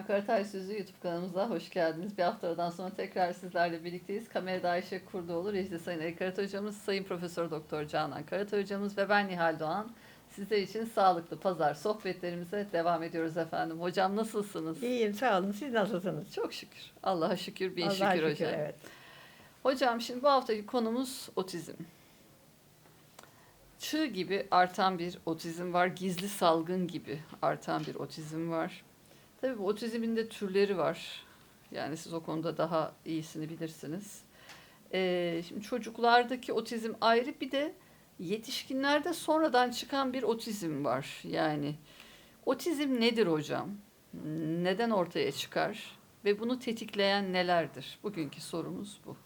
Karatay Sözü YouTube kanalımıza hoş geldiniz. Bir haftadan sonra tekrar sizlerle birlikteyiz. Kamerada Ayşe Kurdoğlu, rejide Sayın Ali Karatay Hocamız, Sayın Profesör Doktor Canan Karatay Hocamız ve ben Nihal Doğan. Sizler için sağlıklı pazar sohbetlerimize devam ediyoruz efendim. Hocam nasılsınız? İyiyim sağ olun. Siz nasılsınız? Çok şükür. Allah'a şükür, bin Allah'a şükür, hocam. Evet. Hocam şimdi bu haftaki konumuz otizm. Çığ gibi artan bir otizm var. Gizli salgın gibi artan bir otizm var. Tabii bu otizmin de türleri var. Yani siz o konuda daha iyisini bilirsiniz. Ee, şimdi çocuklardaki otizm ayrı bir de yetişkinlerde sonradan çıkan bir otizm var. Yani otizm nedir hocam? Neden ortaya çıkar? Ve bunu tetikleyen nelerdir? Bugünkü sorumuz bu.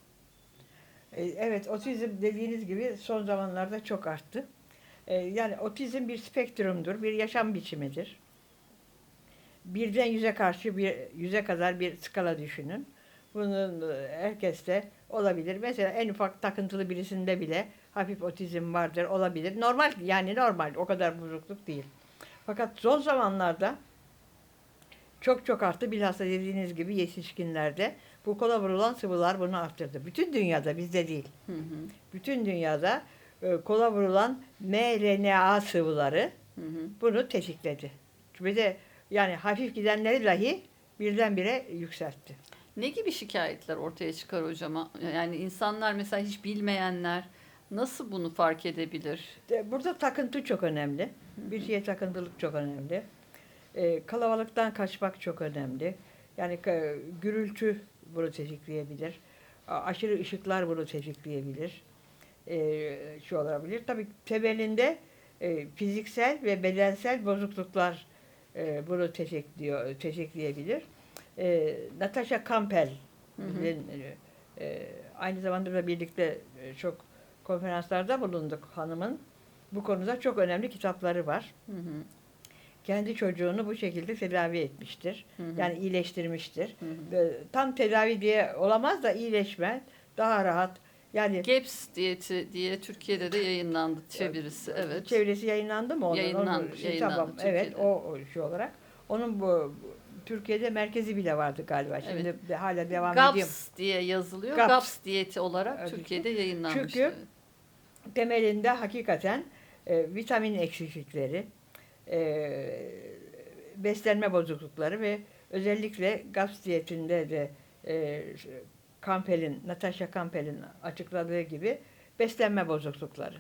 Ee, Evet otizm dediğiniz gibi son zamanlarda çok arttı. Ee, Yani otizm bir spektrumdur, bir yaşam biçimidir. Birden yüze karşı bir yüze kadar bir skala düşünün. Bunun e, herkeste olabilir. Mesela en ufak takıntılı birisinde bile hafif otizm vardır, olabilir. Normal yani normal, o kadar bozukluk değil. Fakat son zamanlarda çok çok arttı. Bilhassa dediğiniz gibi yetişkinlerde bu kola vurulan sıvılar bunu arttırdı. Bütün dünyada bizde değil. Hı hı. Bütün dünyada e, kola vurulan mRNA sıvıları Hı hı. bunu tetikledi. Ve de yani hafif gidenleri dahi birdenbire yükseltti. Ne gibi şikayetler ortaya çıkar hocam? Yani insanlar mesela hiç bilmeyenler nasıl bunu fark edebilir? De- Burada takıntı çok önemli. Bir şeye takıntılık çok önemli. E, kalabalıktan kaçmak çok önemli. Yani gürültü bunu tetikleyebilir. A- Aşırı ışıklar bunu tetikleyebilir. E, şu olabilir. Tabii temelinde e, fiziksel ve bedensel bozukluklar e, bunu tetikliyor, tetikleyebilir. E, Natasha Campbell Hı hı. bizim, e, aynı zamanda da birlikte e, çok konferanslarda bulunduk hanımın. Bu konuda çok önemli kitapları var. Hı hı. Kendi çocuğunu bu şekilde tedavi etmiştir. Hı hı. Yani iyileştirmiştir. Hı hı. Tam tedavi diye olamaz da iyileşme daha rahat. Yani GEPS diyeti diye Türkiye'de de yayınlandı çevirisi. Evet. çevresi yayınlandı mı onun? Yayınlandı, Onun- şey, yayınlandı tamam, evet Türkiye'de. o, o şey olarak. Onun bu, Türkiye'de merkezi bile vardı galiba. Şimdi Evet. de hala devam ediyor. GAPS diye yazılıyor. GAPS. GAPS, diyeti olarak Evet. Türkiye'de yayınlanmış. Çünkü Evet. temelinde hakikaten e, vitamin eksiklikleri, e, beslenme bozuklukları ve özellikle GAPS diyetinde de e, Campbell'in, Natasha Campbell'in açıkladığı gibi beslenme bozuklukları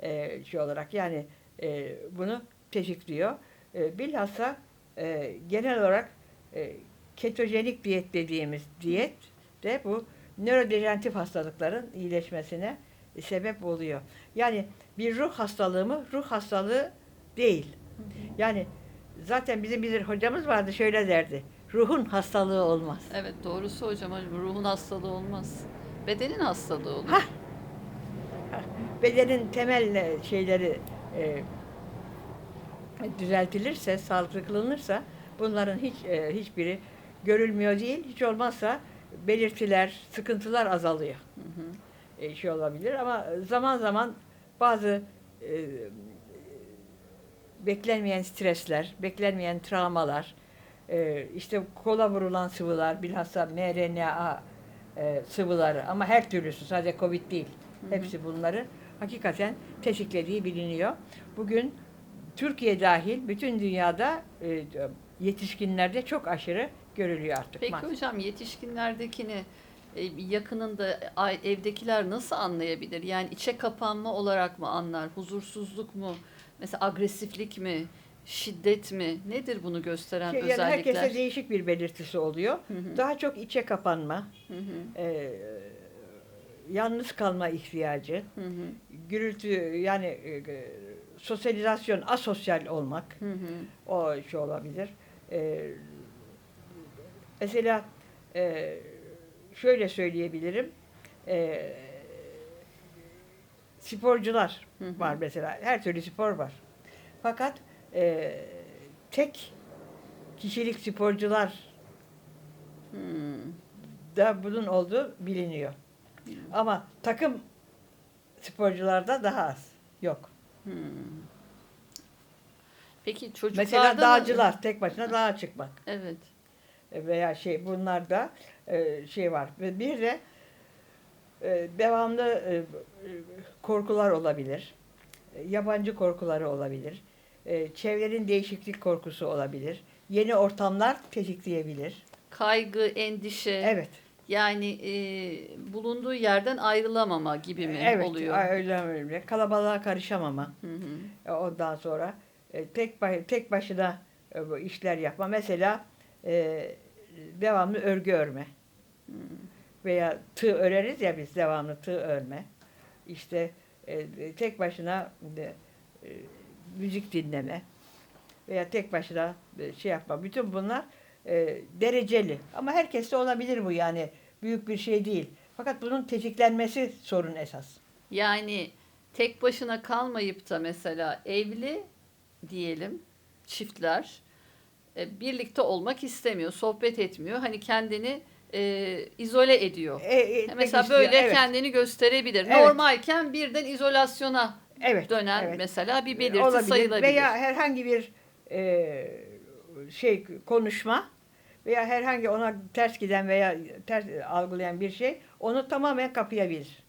e, şey olarak yani e, bunu teşvikliyor. E, bilhassa e, genel olarak e, ketojenik diyet dediğimiz diyet de bu nörodejeneratif hastalıkların iyileşmesine sebep oluyor. Yani bir ruh hastalığı mı? Ruh hastalığı değil. Yani zaten bizim bir hocamız vardı şöyle derdi. Ruhun hastalığı olmaz. Evet doğrusu hocam ruhun hastalığı olmaz. Bedenin hastalığı olur. Hah! Bedenin temel e, şeyleri e, düzeltilirse, sağlıklı kılınırsa bunların hiç e, hiçbiri görülmüyor değil. Hiç olmazsa belirtiler, sıkıntılar azalıyor. Hı hı. e, şey olabilir ama zaman zaman bazı e, beklenmeyen stresler, beklenmeyen travmalar, e, işte kola vurulan sıvılar, bilhassa mRNA e, sıvıları ama her türlüsü sadece COVID değil. hı. Hepsi bunları hakikaten teşviklediği biliniyor. Bugün Türkiye dahil bütün dünyada e, yetişkinlerde çok aşırı görülüyor artık. Peki maalesef. hocam yetişkinlerdekini e, yakınında evdekiler nasıl anlayabilir? Yani içe kapanma olarak mı anlar? Huzursuzluk mu? Mesela agresiflik mi? Şiddet mi? Nedir bunu gösteren Şey, yani özellikler? herkese değişik bir belirtisi oluyor. Hı hı. Daha çok içe kapanma, Hı hı. e, yalnız kalma ihtiyacı, Hı hı. gürültü yani e, e, sosyalizasyon, asosyal olmak Hı hı. o şey olabilir. E, mesela e, şöyle söyleyebilirim. E, sporcular Hı hı. var mesela. Her türlü spor var. Fakat e, tek kişilik sporcular Hmm. da bunun olduğu biliniyor. Ama takım sporcularda daha az. Yok. Hmm. Peki çocuklarda Mesela da- dağcılar tek başına dağa çıkmak Evet. veya şey bunlarda e, şey var. Ve bir de e, devamlı e, e, korkular olabilir. E, Yabancı korkuları olabilir. E, Çevrenin değişiklik korkusu olabilir. Yeni ortamlar tetikleyebilir. Kaygı, endişe. Evet. Yani e, bulunduğu yerden ayrılamama gibi mi evet. oluyor? a- Öyle öyle. Kalabalığa karışamama. Hı hı. E, Ondan sonra e, tek ba- tek başına e, bu işler yapma. Mesela e, devamlı örgü örme. Veya tığ öreriz ya biz devamlı tığ örme. İşte e, tek başına de, e, müzik dinleme veya tek başına e, şey yapma. Bütün bunlar e, dereceli. Ama herkeste olabilir bu yani. Büyük bir şey değil. Fakat bunun tetiklenmesi sorun esas. Yani tek başına kalmayıp da mesela evli diyelim çiftler e, birlikte olmak istemiyor, sohbet etmiyor. Hani kendini e, izole ediyor. E, e, Mesela istiyor, böyle evet. kendini gösterebilir. Evet. Normalken birden izolasyona Evet, dönen evet. mesela bir belirti Olabilir. sayılabilir. Veya herhangi bir e, şey konuşma veya herhangi ona ters giden veya ters algılayan bir şey onu tamamen kapayabilir.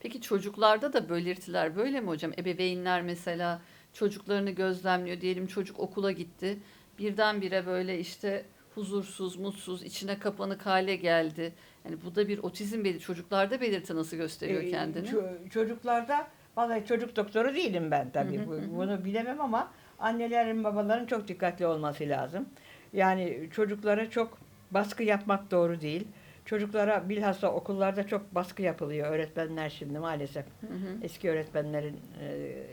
Peki çocuklarda da belirtiler böyle mi hocam? Ebeveynler mesela çocuklarını gözlemliyor. Diyelim çocuk okula gitti. Birdenbire böyle işte huzursuz, mutsuz, içine kapanık hale geldi. Yani bu da bir otizm belirti. Çocuklarda belirti nasıl gösteriyor Ee, kendini? ço- çocuklarda vallahi çocuk doktoru değilim ben tabii. Hı hı Bu- hı hı. Bunu bilemem ama annelerin babaların çok dikkatli olması lazım. Yani çocuklara çok baskı yapmak doğru değil. Çocuklara bilhassa okullarda çok baskı yapılıyor öğretmenler şimdi maalesef. Hı hı, Eski öğretmenlerin e,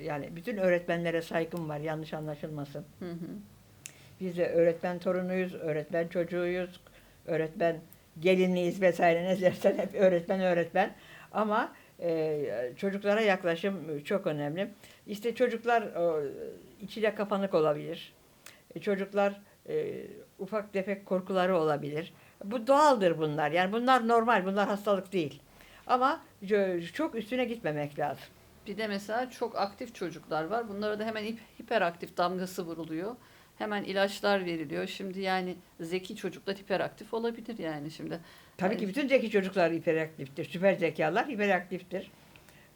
yani bütün öğretmenlere saygım var yanlış anlaşılmasın. hı hı. Biz de öğretmen torunuyuz, öğretmen çocuğuyuz, öğretmen gelinliyiz vesaire ne dersen hep öğretmen öğretmen. Ama e, çocuklara yaklaşım çok önemli. İşte çocuklar o, içine kapanık olabilir. E, çocuklar e, ufak tefek korkuları olabilir. Bu doğaldır bunlar. Yani bunlar normal, bunlar hastalık değil. Ama çok üstüne gitmemek lazım. Bir de mesela çok aktif çocuklar var. Bunlara da hemen hip- hiperaktif damgası vuruluyor. Hemen ilaçlar veriliyor. Şimdi yani zeki çocuklar hiperaktif olabilir yani şimdi. Tabii ki bütün zeki çocuklar hiperaktiftir. Süper zekalar hiperaktiftir.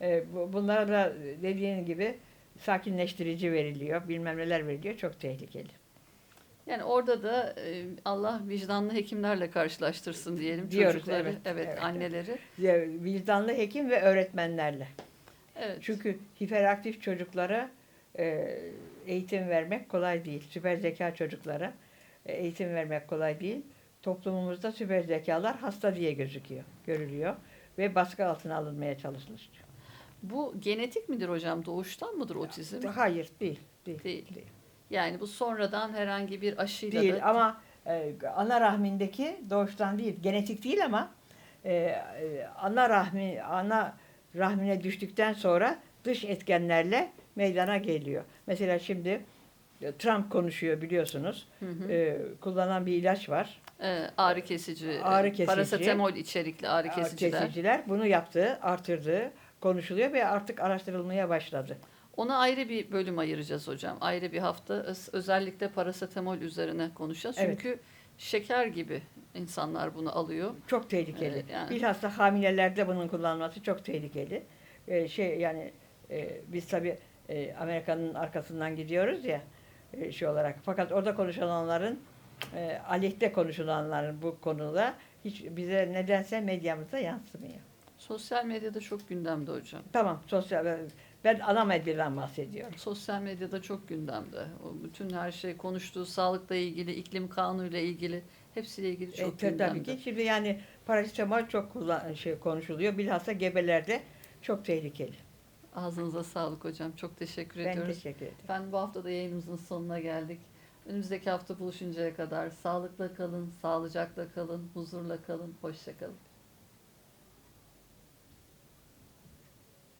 Ee, bu- bunlara da dediğin gibi sakinleştirici veriliyor, bilmem neler veriliyor. Çok tehlikeli. Yani orada da e, Allah vicdanlı hekimlerle karşılaştırsın diyelim Diyoruz, çocukları, evet, evet, evet. anneleri. Vicdanlı hekim ve öğretmenlerle. Evet. Çünkü hiperaktif çocuklara e, eğitim vermek kolay değil. Süper zeka çocuklara e, eğitim vermek kolay değil. Toplumumuzda süper zekalar hasta diye gözüküyor, görülüyor ve baskı altına alınmaya çalışılır. Bu genetik midir hocam? Doğuştan mıdır otizm? Hayır, değil. Değil. Değil. değil. Yani bu sonradan herhangi bir aşıyla değil da ama e, ana rahmindeki doğuştan değil, genetik değil ama e, e, ana rahmi ana rahmine düştükten sonra dış etkenlerle meydana geliyor. Mesela şimdi e, Trump konuşuyor biliyorsunuz. Hı hı. E, kullanan bir ilaç var. e, ağrı kesici, e, Ağrı kesici. parasetamol içerikli ağrı kesiciler. Kesiciler bunu yaptığı, artırdığı konuşuluyor ve artık araştırılmaya başladı. Ona ayrı bir bölüm ayıracağız hocam. Ayrı bir hafta öz- özellikle parasetamol üzerine konuşacağız. Evet. Çünkü şeker gibi insanlar bunu alıyor. Çok tehlikeli. Evet, yani. Bilhassa hamilelerde bunun kullanılması çok tehlikeli. Ee, şey yani e, biz tabii e, Amerika'nın arkasından gidiyoruz ya e, şey olarak. Fakat orada konuşulanların e, aleyhte konuşulanların bu konuda hiç bize nedense medyamıza yansımıyor. Sosyal medyada çok gündemde hocam. Tamam sosyal ben, ben ana medyadan bahsediyorum. Sosyal medyada çok gündemde. O bütün her şey konuştuğu sağlıkla ilgili, iklim kanunuyla ilgili, hepsiyle ilgili çok E, gündemde. tabii ki şimdi yani parasetamol çok kullan, şey konuşuluyor. Bilhassa gebelerde çok tehlikeli. Ağzınıza sağlık hocam. Çok teşekkür Ben ediyoruz. teşekkür ederim. Efendim bu hafta da yayınımızın sonuna geldik. Önümüzdeki hafta buluşuncaya kadar sağlıkla kalın, sağlıcakla kalın, huzurla kalın, hoşça kalın.